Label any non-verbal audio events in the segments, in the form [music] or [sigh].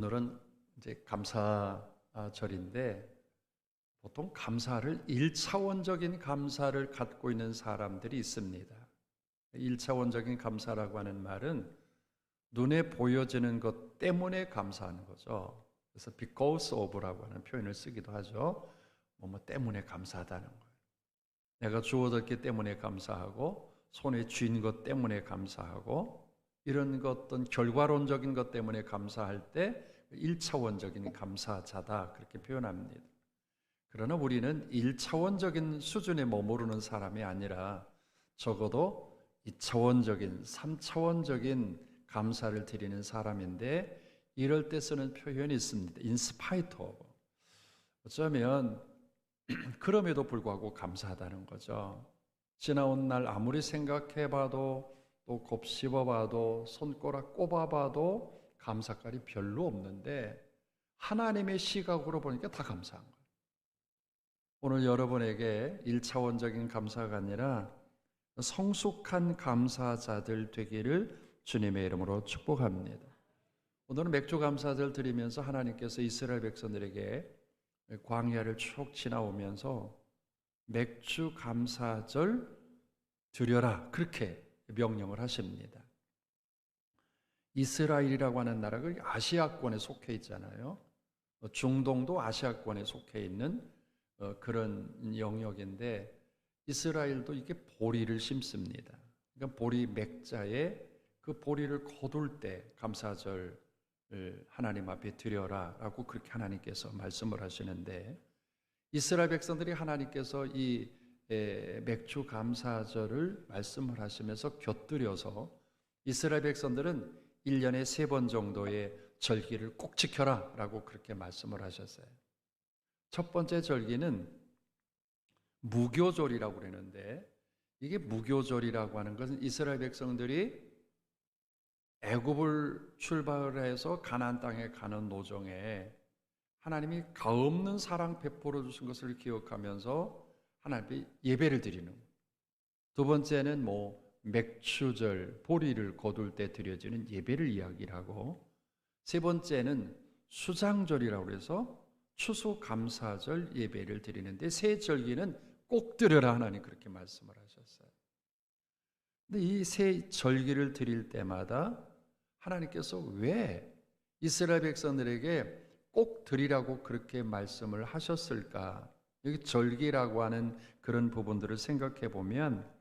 오늘은 이제 감사절인데 보통 감사를 1차원적인 감사를 갖고 있는 사람들이 있습니다. 1차원적인 감사라고 하는 말은 눈에 보여지는 것 때문에 감사하는 거죠. 그래서 because of라고 하는 표현을 쓰기도 하죠. 뭐, 뭐 때문에 감사하다는 거예요. 내가 주어졌기 때문에 감사하고 손에 쥔 것 때문에 감사하고 이런 것 어떤 결과론적인 것 때문에 감사할 때 1차원적인 감사자다 그렇게 표현합니다. 그러나 우리는 1차원적인 수준에 머무르는 사람이 아니라 적어도 2차원적인, 3차원적인 감사를 드리는 사람인데 이럴 때 쓰는 표현이 있습니다. of. 어쩌면 [clears throat] 그럼에도 불구하고 감사하다는 거죠. 지나온 날 아무리 생각해봐도 또 곱씹어봐도 손가락 꼽아봐도 감사깔이 별로 없는데 하나님의 시각으로 보니까 다 감사한 거예요. 오늘 여러분에게 1차원적인 감사가 아니라 성숙한 감사자들 되기를 주님의 이름으로 축복합니다. 오늘은 맥주 감사절 드리면서 하나님께서 이스라엘 백성들에게 광야를 쭉 지나오면서 맥주 감사절 드려라 그렇게 명령을 하십니다. 이스라엘이라고 하는 나라가 아시아권에 속해 있잖아요. 어, 중동도 아시아권에 속해 있는 어, 그런 영역인데 이스라엘도 이게 보리를 심습니다. 그러니까 보리 맥자에 그 보리를 거둘 때 감사절 하나님 앞에 드려라 라고 그렇게 하나님께서 말씀을 하시는데 이스라엘 백성들이 하나님께서 이 맥주 감사절을 말씀을 하시면서 곁들여서 이스라엘 백성들은 1년에 세 번 정도의 절기를 꼭 지켜라 라고 그렇게 말씀을 하셨어요. 첫 번째 절기는 무교절이라고 그러는데 이게 무교절이라고 하는 것은 이스라엘 백성들이 애굽을 출발해서 가나안 땅에 가는 노정에 하나님이 가없는 사랑 베풀어 주신 것을 기억하면서 하나님께 예배를 드리는 두 번째는 뭐 맥추절, 보리를 거둘 때 드려지는 예배를 이야기를 하고 세 번째는 수장절이라고 해서 추수감사절 예배를 드리는데 세 절기는 꼭 드려라 하나님 그렇게 말씀을 하셨어요. 근데 이 세 절기를 드릴 때마다 하나님께서 왜 이스라엘 백성들에게 꼭 드리라고 그렇게 말씀을 하셨을까? 여기 절기라고 하는 그런 부분들을 생각해 보면 어,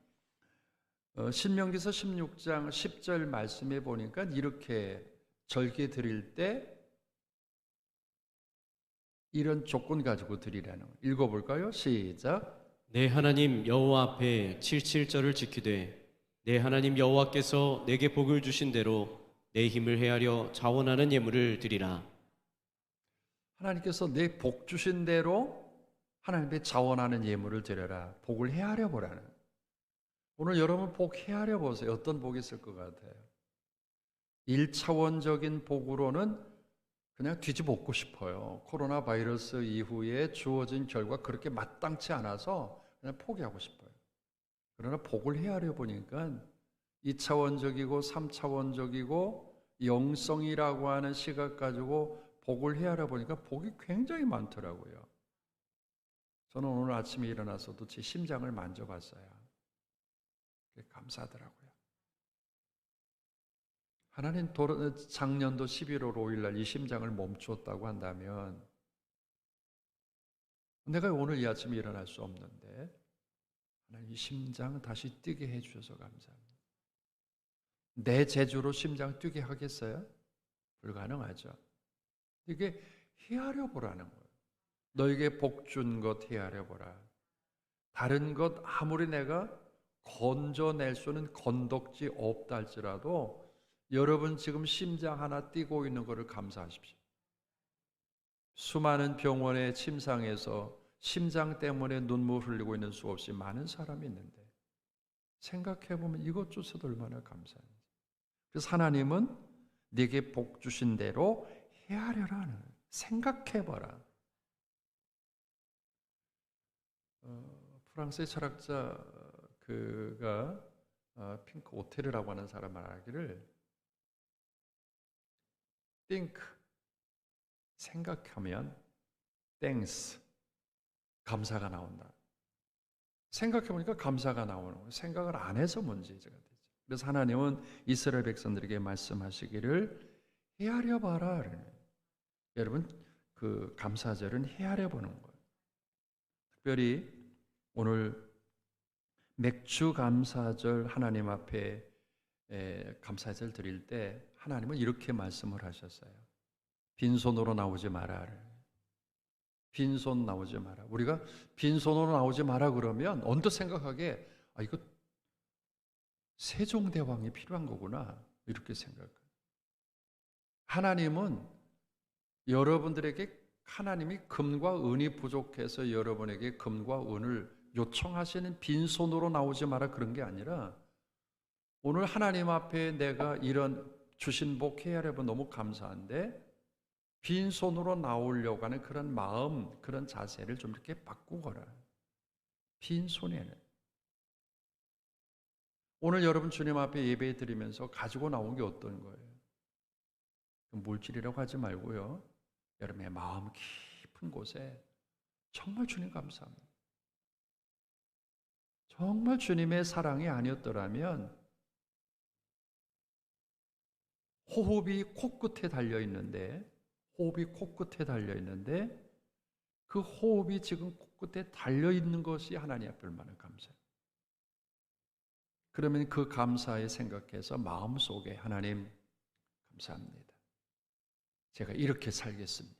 신명기서 16장 10절 말씀에 보니까 이렇게 절기 드릴 때 이런 조건 가지고 드리라는 거. 읽어볼까요? 시작. 내 하나님 여호와 앞에 77절을 지키되 내 하나님 여호와께서 내게 복을 주신 대로 내 힘을 헤아려 자원하는 예물을 드리라. 하나님께서 내 복 주신 대로 하나님의 자원하는 예물을 드려라. 복을 헤아려 보라는. 오늘 여러분 복 헤아려 보세요. 어떤 복이 있을 것 같아요? 1차원적인 복으로는 그냥 뒤집어엎고 싶어요. 코로나 바이러스 이후에 주어진 결과 그렇게 마땅치 않아서 그냥 포기하고 싶어요. 그러나 복을 헤아려 보니까 2차원적이고 3차원적이고 영성이라고 하는 시각 가지고 복을 헤아려 보니까 복이 굉장히 많더라고요. 저는 오늘 아침에 일어나서도 제 심장을 만져봤어요. 감사하더라고요. 하나님 작년도 11월 5일 날 이 심장을 멈추었다고 한다면 내가 오늘 이 아침에 일어날 수 없는데 하나님 이 심장 다시 뛰게 해 주셔서 감사합니다. 내 재주로 심장 뛰게 하겠어요? 불가능하죠. 이게 헤아려 보라는 거예요. 너에게 복 준 것 헤아려 보라. 다른 것 아무리 내가 건져낼 수는 건덕지 없다 할지라도 여러분 지금 심장 하나 뛰고 있는 것을 감사하십시오. 수많은 병원의 침상에서 심장 때문에 눈물 흘리고 있는 수 없이 많은 사람이 있는데 생각해 보면 이것조차도 얼마나 감사한지. 그래서 하나님은 네게 복 주신 대로 헤아려라는 생각해 봐라. 어, 프랑스의 철학자 그가 어, 핑크 오테르라고 하는 사람 말하기를 think 생각하면 땡스 감사가 나온다. 생각해 보니까 감사가 나오는 거예요. 생각을 안 해서 문제가 되죠. 그래서 하나님은 이스라엘 백성들에게 말씀하시기를 헤아려 봐라. 여러분 그 감사절은 헤아려 보는 거예요. 특별히 오늘 맥주 감사절 하나님 앞에 감사절 드릴 때 하나님은 이렇게 말씀을 하셨어요. 빈손으로 나오지 마라. 빈손 나오지 마라. 우리가 빈손으로 나오지 마라 그러면 언뜻 생각하게 아 이거 세종대왕이 필요한 거구나 이렇게 생각해요. 하나님은 여러분들에게 하나님이 금과 은이 부족해서 여러분에게 금과 은을 요청하시는 빈손으로 나오지 마라 그런 게 아니라 오늘 하나님 앞에 내가 이런 주신 복 헤아려면 너무 감사한데 빈손으로 나오려고 하는 그런 마음, 그런 자세를 좀 이렇게 바꾸거라. 빈손에는. 오늘 여러분 주님 앞에 예배 드리면서 가지고 나온 게 어떤 거예요? 물질이라고 하지 말고요. 여러분의 마음 깊은 곳에 정말 주님 감사합니다. 정말 주님의 사랑이 아니었더라면 호흡이 코끝에 달려 있는데 호흡이 코끝에 달려 있는데 그 호흡이 지금 코끝에 달려 있는 것이 하나님 앞에 얼마나 감사해요. 그러면 그 감사에 생각해서 마음속에 하나님 감사합니다. 제가 이렇게 살겠습니다.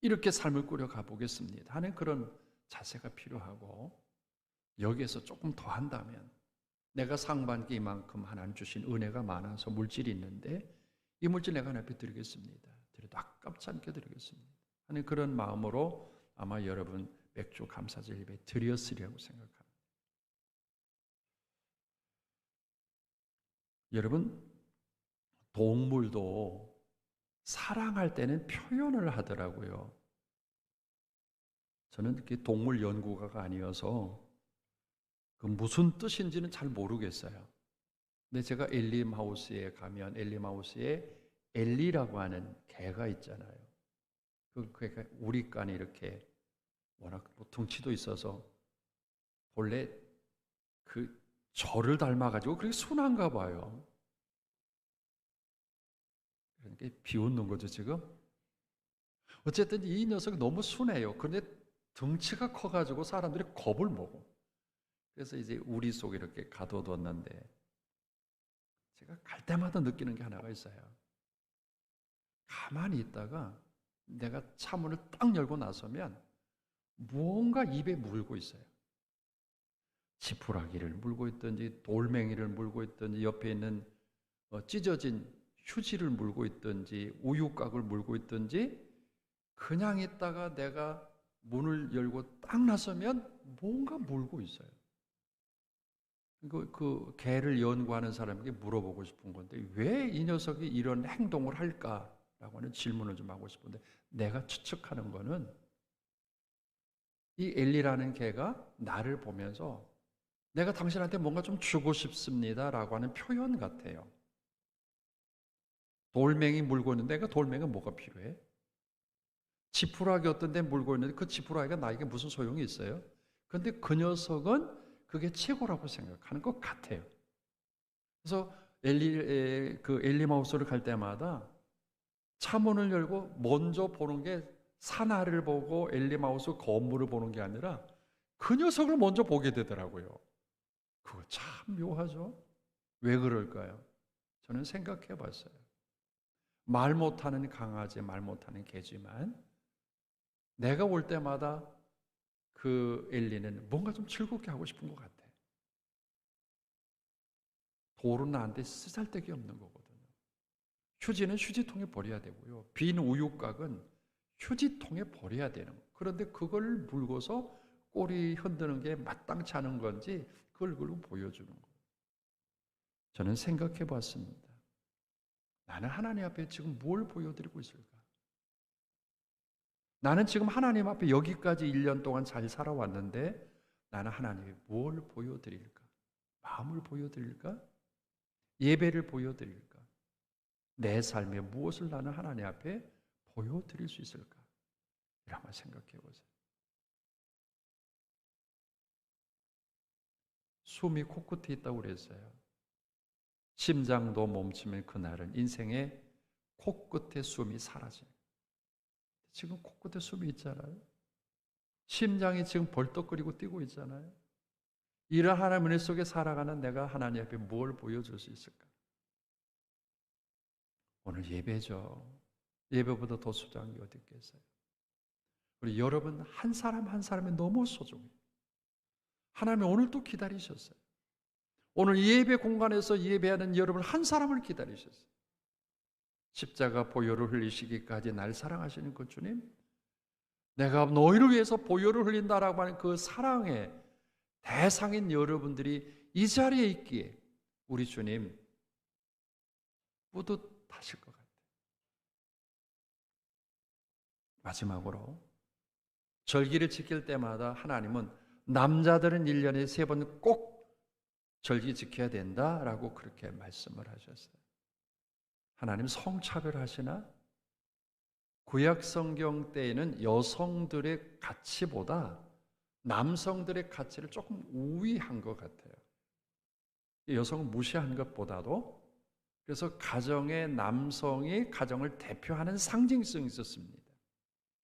이렇게 삶을 꾸려 가보겠습니다. 하는 그런 자세가 필요하고 여기에서 조금 더 한다면 내가 상반기 이만큼 하나님 주신 은혜가 많아서 물질이 있는데 이 물질 내가 하나님 앞에 드리겠습니다. 드려도 아깝지 않게 드리겠습니다. 하는 그런 마음으로 아마 여러분 맥주 감사절 예배 드렸으리라고 생각합니다. 여러분 동물도 사랑할 때는 표현을 하더라고요. 저는 이렇게 동물 연구가가 아니어서 그 무슨 뜻인지는 잘 모르겠어요. 근데 제가 엘리 마우스에 가면 엘리 마우스에 엘리라고 하는 개가 있잖아요. 그 개가 우리 간에 이렇게 워낙 뭐 덩치도 있어서 본래 그 저를 닮아가지고 그렇게 순한가 봐요. 그러니까 비웃는 거죠 지금. 어쨌든 이 녀석이 너무 순해요. 그런데 덩치가 커가지고 사람들이 겁을 먹어. 그래서 이제 우리 속에 이렇게 가둬뒀는데 제가 갈 때마다 느끼는 게 하나가 있어요. 가만히 있다가 내가 차 문을 딱 열고 나서면 무언가 입에 물고 있어요. 지푸라기를 물고 있든지 돌멩이를 물고 있든지 옆에 있는 어, 찢어진 휴지를 물고 있든지 우유곽을 물고 있든지 그냥 있다가 내가 문을 열고 딱 나서면 뭔가 물고 있어요. 그, 그 개를 연구하는 사람에게 물어보고 싶은 건데 왜 이 녀석이 이런 행동을 할까라고 하는 질문을 좀 하고 싶은데 내가 추측하는 거는 이 엘리라는 개가 나를 보면서 내가 당신한테 뭔가 좀 주고 싶습니다라고 하는 표현 같아요. 돌멩이 물고 있는데 내가 돌멩이가 뭐가 필요해? 지푸라기 어떤 데 물고 있는데 그 지푸라기가 나에게 무슨 소용이 있어요? 근데 그 녀석은 그게 최고라고 생각하는 것 같아요. 그래서 엘리 그 엘리마우스를 갈 때마다 차 문을 열고 먼저 보는 게 산하를 보고 엘리마우스 건물을 보는 게 아니라 그 녀석을 먼저 보게 되더라고요. 그거 참 묘하죠? 왜 그럴까요? 저는 생각해 봤어요. 말 못하는 강아지, 말 못하는 개지만 내가 올 때마다 그 엘리는 뭔가 좀 즐겁게 하고 싶은 것 같아. 돌은 나한테 쓰잘데기 없는 거거든요. 휴지는 휴지통에 버려야 되고요. 빈 우유곽은 휴지통에 버려야 되는 거. 그런데 그걸 물고서 꼬리 흔드는 게 마땅치 않은 건지 그걸 그걸로 보여주는 거. 저는 생각해 봤습니다. 나는 하나님 앞에 지금 뭘 보여드리고 있을까? 나는 지금 하나님 앞에 여기까지 1년 동안 잘 살아왔는데 나는 하나님에 뭘 보여드릴까? 마음을 보여드릴까? 예배를 보여드릴까? 내 삶에 무엇을 나는 하나님 앞에 보여드릴 수 있을까? 이런 한번 생각해 보세요. 숨이 코끝에 있다고 그랬어요. 심장도 멈추면 그날은 인생의 코끝에 숨이 사라져요. 지금 코끝에 숨이 있잖아요. 심장이 지금 벌떡거리고 뛰고 있잖아요. 이런 하나님 은혜 속에 살아가는 내가 하나님 앞에 뭘 보여줄 수 있을까? 오늘 예배죠. 예배보다 더 소중한 게 어디 있겠어요? 우리 여러분 한 사람 한 사람이 너무 소중해요. 하나님이 오늘 또 기다리셨어요. 오늘 예배 공간에서 예배하는 여러분 한 사람을 기다리셨어요. 십자가 보혈을 흘리시기까지 날 사랑하시는 그 주님, 내가 너희를 위해서 보혈을 흘린다라고 하는 그 사랑의 대상인 여러분들이 이 자리에 있기에 우리 주님 뿌듯하실 것 같아요. 마지막으로 절기를 지킬 때마다 하나님은 남자들은 1년에 세 번 꼭 절기 지켜야 된다라고 그렇게 말씀을 하셨어요. 하나님 성차별 하시나? 구약 성경 때에는 여성들의 가치보다 남성들의 가치를 조금 우위한 것 같아요. 여성을 무시한 것보다도 그래서 가정의 남성이 가정을 대표하는 상징성이 있었습니다.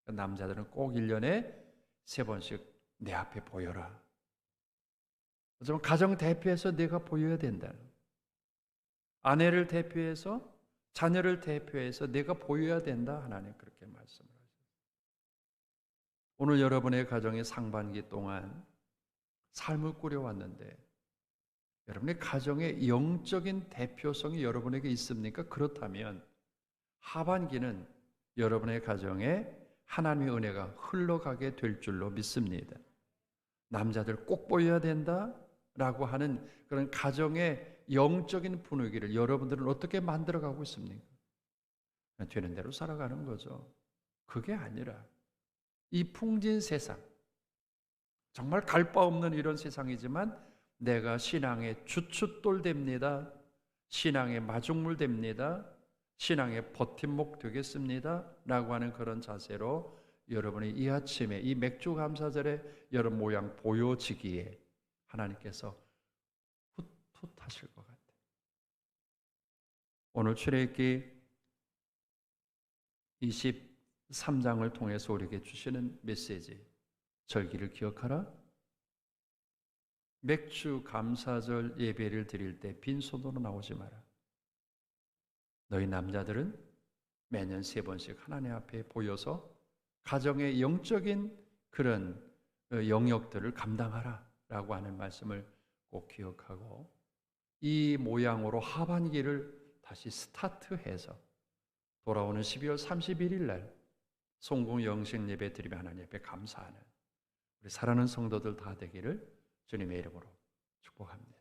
남자들은 꼭 1년에 세 번씩 내 앞에 보여라. 어쩌면 가정 대표해서 내가 보여야 된다. 아내를 대표해서 자녀를 대표해서 내가 보여야 된다. 하나님 그렇게 말씀을 하셨어요. 오늘 여러분의 가정의 상반기 동안 삶을 꾸려왔는데 여러분의 가정의 영적인 대표성이 여러분에게 있습니까? 그렇다면 하반기는 여러분의 가정에 하나님의 은혜가 흘러가게 될 줄로 믿습니다. 남자들 꼭 보여야 된다. 라고 하는 그런 가정의 영적인 분위기를 여러분들은 어떻게 만들어가고 있습니까? 되는 대로 살아가는 거죠. 그게 아니라 이 풍진 세상, 정말 갈 바 없는 이런 세상이지만 내가 신앙의 주춧돌 됩니다. 신앙의 마중물 됩니다. 신앙의 버팀목 되겠습니다. 라고 하는 그런 자세로 여러분이 이 아침에 이 맥주 감사절에 여러분 모양 보여지기에 하나님께서 훗훗하실 것 같아요. 오늘 출애굽기 23장을 통해서 우리에게 주시는 메시지 절기를 기억하라. 맥주 감사절 예배를 드릴 때 빈손으로 나오지 마라. 너희 남자들은 매년 세 번씩 하나님 앞에 보여서 가정의 영적인 그런 영역들을 감당하라. 라고 하는 말씀을 꼭 기억하고 이 모양으로 하반기를 다시 스타트해서 돌아오는 12월 31일 날 송공 영신 예배 드리며 하나님 앞에 감사하는 우리 사랑하는 성도들 다 되기를 주님의 이름으로 축복합니다.